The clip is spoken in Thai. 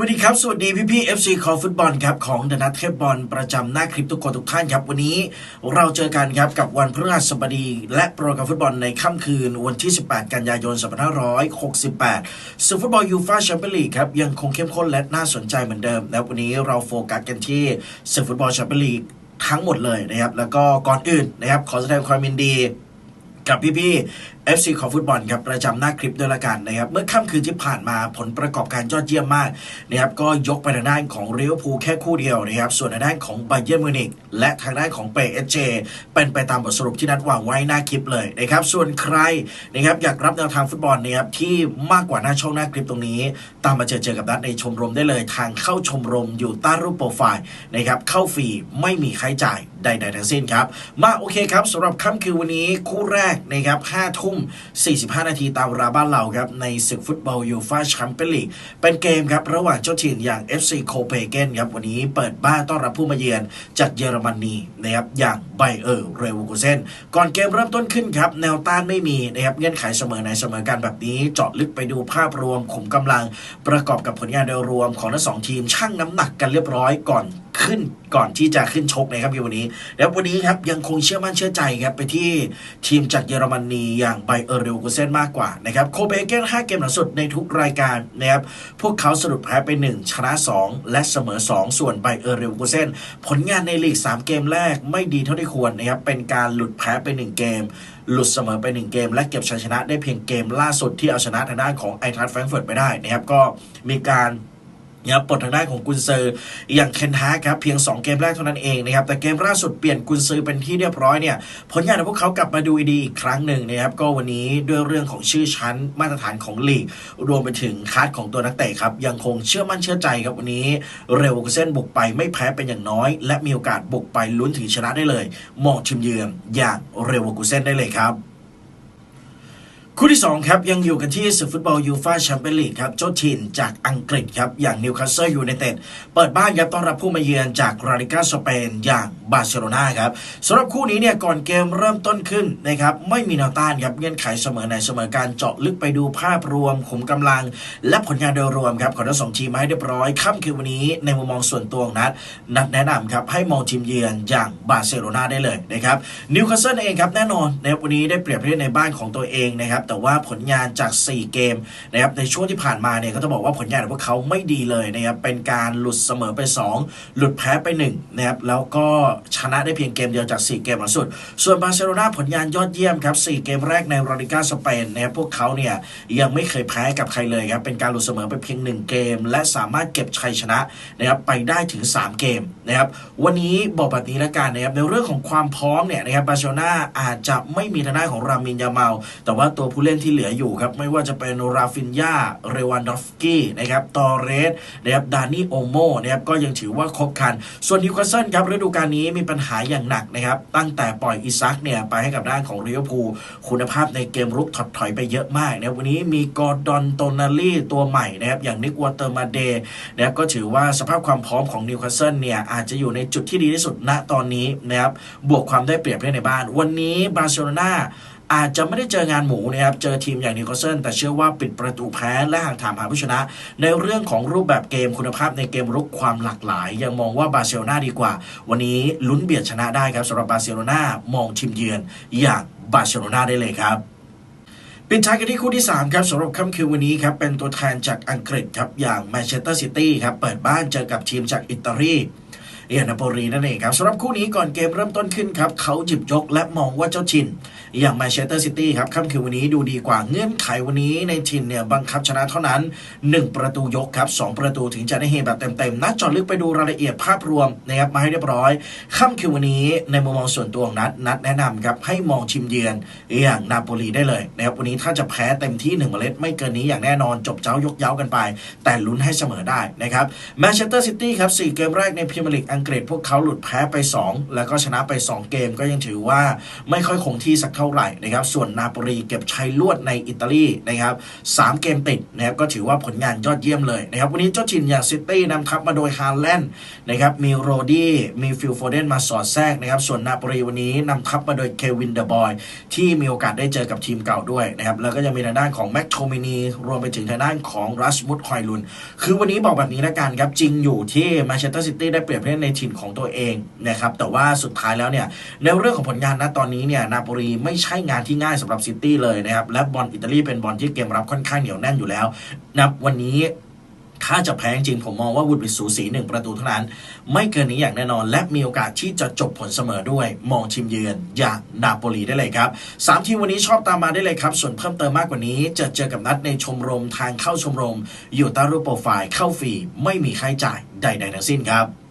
วัสดีครับ สวัสดีพี่พี่ๆ FC คอฟุตบอลครับของเดนัทเทพบอลประจำหน้าคลิปทุกคนทุกท่านครับ วันนี้เราเจอกันครับกับวันพฤหัสบดี และโปรแกรมฟุตบอลในค่ำคืนวันที่ 18 กันยายน 2568ศึกฟุตบอลยูฟ่าแชมเปี้ยนลีกครับยังคงเข้มข้นและน่าสนใจเหมือนเดิมและวันนี้เราโฟกัสกันที่ศึกฟุตบอลแชมเปี้ยนลีกทั้งหมดเลยนะครับแล้วก็ก่อนอื่นนะครับขอแสดงความยินดีกับพี่ๆ FC ของฟุตบอลครับประจำหน้าคลิปด้วยละกันนะครับเมื่อค่ำคืนที่ผ่านมาผลประกอบการยอดเยี่ยมมากนะครับก็ยกไปทางด้านของเรียวพูแค่คู่เดียวนะครับส่วนทางด้านของไบเยอร์มิวนิกและทางด้านของเปเอเจเป็นไปตามบทสรุปที่นัดวางไว้หน้าคลิปเลยนะครับส่วนใครนะครับอยากรับแนวทางฟุตบอลนะครับที่มากกว่าหน้าช่องหน้าคลิปตรงนี้ ตามมาเจอเจอกับนัดในชมรมได้เลย ทางเข้าชมรมอยู่ใต้รูปโปรไฟล์นะครับเข้าฟรีไม่มีค่าใช้จ่ายใดๆทั้งสิ้นครับมาโอเคครับสำหรับค่ำคืนวันนี้คู่แรกนะครับ5ทุ่ม45 นาทีตามเวลาบ้านเราครับ ในศึกฟุตบอลยูฟ่าแชมเปี้ยนลีกเป็นเกมครับ ระหว่างเจ้าถิ่นอย่าง FC โคเปเกนครับ วันนี้เปิดบ้านต้อนรับผู้มาเยือนจากเยอรมนีนะครับอย่างไบเออร์เรวูกุเซนก่อนเกมเริ่มต้นขึ้นครับ แนวต้านไม่มีนะครับเงื่อนไขเสมอในเสมอกันแบบนี้เจาะลึกไปดูภาพรวมขุมกำลัง ประกอบกับผลงานโดยรวมของทั้งสองทีมชั่งน้ำหนักกันเรียบร้อยก่อน ขึ้นก่อนที่จะขึ้นชกนะครับในวันนี้ แล้ววันนี้ครับยังคงเชื่อมั่นเชื่อใจครับไปที่ทีมจากเยอรมนีอย่างไบเออร์เรลกุเซนมากกว่านะครับโคเปนเฮเกน5เกมหลังสุดในทุกรายการนะครับพวกเขาสะดุดแพ้ไป 1 ชนะ 2 และเสมอ 2 ส่วนไบเออร์เรลกุเซนผลงานในลีก 3 เกมแรกไม่ดีเท่าที่ควรนะครับเป็นการหลุดแพ้ไป 1 เกม หลุดเสมอไป 1 เกม และเก็บชัยชนะได้เพียงเกมล่าสุดที่เอาชนะทางด้านของไอทัสแฟรงเฟิร์ตไปได้นะครับก็มีการ นะครับปลดทางด้านของกุนซืออย่างเคนฮาครับเพียง 2 เกมแรกเท่านั้นเองนะครับแต่เกมล่าสุดเปลี่ยนกุนซือเป็นที่เรียบร้อยเนี่ยผลงานของพวกเขากลับมาดูดีอีกครั้งหนึ่งนะครับก็วันนี้ด้วยเรื่องของชื่อชั้นมาตรฐานของลีก รวมไปถึงคาดของตัวนักเตะครับยังคงเชื่อมั่นเชื่อใจครับวันนี้เรวกุเซนบุกไปไม่แพ้เป็นอย่างน้อย และมีโอกาสบุกไปลุ้นถึงชนะได้เลยมองชิมเยือนอย่างเรวกุเซนได้เลยครับ คู่ที่ 2 ครับ ยังอยู่กันที่ศึกฟุตบอลยูฟาแชมเปี้ยนลีกครับเจ้าถิ่นจากอังกฤษครับ อย่างนิวคาสเซิลยูไนเต็ดเปิดบ้านครับต้อนรับผู้มาเยือนจากราลิกาสเปนอย่างบาร์เซโลนาครับสำหรับคู่นี้เนี่ยก่อนเกมเริ่มต้นขึ้นนะครับไม่มีแนวต้านครับเงื่อนไขเสมอในเสมอการเจาะลึกไปดูภาพรวมขุมกำลัง และผลงานโดยรวมครับของทั้งสองทีมมาให้เรียบร้อยค่ำคืนวันนี้ในมุมมองส่วนตัวของนัดนัดแนะนำครับให้มองทีมเยือนอย่างบาร์เซโลนาได้เลยนะครับนิวคาสเซิลเองครับแน่นอนในวันนี้ได้เปรียบเทียบในบ้านของตัวเองนะครับแต่ว่าผลงานจาก 4 เกมนะครับในช่วงที่ผ่านมาเนี่ยก็ต้องบอกว่าผลงานของพวกเขาไม่ดีเลยนะครับเป็นการหลุดเสมอไป 2 หลุดแพ้ไป1นะครับแล้วก็ชนะได้เพียงเกมเดียวจาก 4 เกมหลังสุด ส่วนบาร์เซโลนาผลงานยอดเยี่ยมครับ4เกมแรกในราลิกาสเปนนะครับพวกเขาเนี่ยยังไม่เคยแพ้กับใครเลยครับเป็นการหลุดเสมอไปเพียง 1 เกม และสามารถเก็บชัยชนะนะครับไปได้ถึง 3 เกมนะครับวันนี้บอกแบบนี้แล้วกันนะครับในเรื่องของความพร้อมเนี่ยนะครับบาร์เซโลนาอาจจะไม่มีทางด้านของรามินยาเมาแต่ว่าตัวผู้เล่นที่เหลืออยู่ครับ ไม่ว่าจะเป็นราฟินยาเรวันดอฟกี้นะครับตอเรสนะครับดานี่โอโมนะครับก็ยังถือว่าครบคัน ส่วนนิวคาสเซิลครับฤดูกาลนี้มีปัญหาอย่างหนักนะครับ ตั้งแต่ปล่อยอิซักเนี่ยไปให้กับด้านของเรียวพูลคุณภาพในเกมรุกถดถอยไปเยอะมากนะวันนี้มีกอร์ดอนโตนาลีตัวใหม่นะครับอย่างนิกวอเตอร์มาเดนะครับก็ถือว่าสภาพความพร้อมของนิวคาสเซิลเนี่ยอาจจะอยู่ในจุดที่ดีที่สุดณตอนนี้นะครับบวกความได้เปรียบเล่นในบ้าน วันนี้บาร์เซโลนา อาจจะไม่ได้เจองานหมูนะครับเจอทีมอย่างนิวคาสเซิลแต่เชื่อว่าปิดประตูแพ้และห่างถามหาผู้ชนะ ในเรื่องของรูปแบบเกมคุณภาพในเกมรุกความหลากหลาย ยังมองว่าบาร์เซโลนาดีกว่า วันนี้ลุ้นเบียดชนะได้ครับสำหรับบาร์เซโลนามองทีมเยือนอย่างบาร์เซโลนาได้เลยครับปิดท้ายกันที่คู่ที่ 3 ครับสำหรับค่ำคืนวันนี้ครับ เป็นตัวแทนจากอังกฤษครับ อย่างแมนเชสเตอร์ซิตี้ครับ เปิดบ้านเจอกับทีมจากอิตาลี เอียนาโปลีนั่นเองครับสำหรับคู่นี้ก่อนเกมเริ่มต้นขึ้นครับเขาหยิบยกและมองว่าเจ้าชิน อย่างแมนเชสเตอร์ซิตี้ครับค่ำคืนวันนี้ดูดีกว่าเงื่อนไขวันนี้ในชินเนี่ยบังคับชนะเท่านั้น 1 ประตูยกครับ2ประตูถึงจะได้เฮแบบเต็มๆนัดจอดลึกไปดูรายละเอียดภาพรวมนะครับมาให้เรียบร้อยค่ำคืนวันนี้ในมุมมองส่วนตัวของนัดนัดแนะนำครับให้มองทีมเยือนอย่างนาโปลีได้เลยนะครับวันนี้ถ้าจะแพ้เต็มที่1เมล็ดไม่เกินนี้อย่างแน่นอนจบเจ้ายกเย้ากันไป แต่ลุ้นให้เสมอได้นะครับแมนเชสเตอร์ซิตี้ครับ4เกมแรกในพรีเมียร์ลีกอังกฤษพวกเขาหลุดแพ้ไป 2 แล้วก็ชนะไป 2 เกมก็ยังถือว่าไม่ค่อยคงที่สักเท่าไหร่นะครับส่วนนาโปลีเก็บชัยลวดในอิตาลีนะครับสามเกมติดนะครับก็ถือว่าผลงานยอดเยี่ยมเลยนะครับวันนี้เจ้าถิ่นอย่างซิตี้นำทัพมาโดยฮาร์แลนด์นะครับมีโรดี้มีฟิลโฟเดนมาสอดแทรกนะครับส่วนนาโปลีวันนี้นำทัพมาโดยเควินเดอะบอยที่มีโอกาสได้เจอกับทีมเก่าด้วยนะครับแล้วก็ยังมีทางด้านของแม็กโทมินีรวมไปถึงทางด้านของรัสมุดฮอยลุนคือวันนี้บอกแบบนี้ละกันครับจริงอยู่ที่แมนเชสเตอร์ซิตี้ได้เปรียบเล่นในถิ่นของตัวเองนะครับแต่ว่าสุดท้ายแล้วเนี่ยในเรื่องของผลงานนะตอนนี้เนี่ยนาโปลีไม่ใช่งานที่ง่ายสำหรับซิตี้เลยนะครับและบอลอิตาลีเป็นบอลที่เกมรับค่อนข้างเหนียวแน่นอยู่แล้วนับวันนี้ถ้าจะแพ้จริงผมมองว่าวุดเป็นสูสีหนึ่งประตูเท่านั้น ไม่เกินนี้อย่างแน่นอน และมีโอกาสที่จะจบผลเสมอด้วย มองทีมเยือนอย่างนาโปลีได้เลยครับสามทีมวันนี้ชอบตามมาได้เลยครับ ส่วนเพิ่มเติมมากกว่านี้ จะเจอกับนัดในชมรมทางเข้าชมรม อยู่ใต้รูปโปรไฟล์เข้าฟรีไม่มีค่าใช้จ่ายใดๆทั้งสิ้นครับ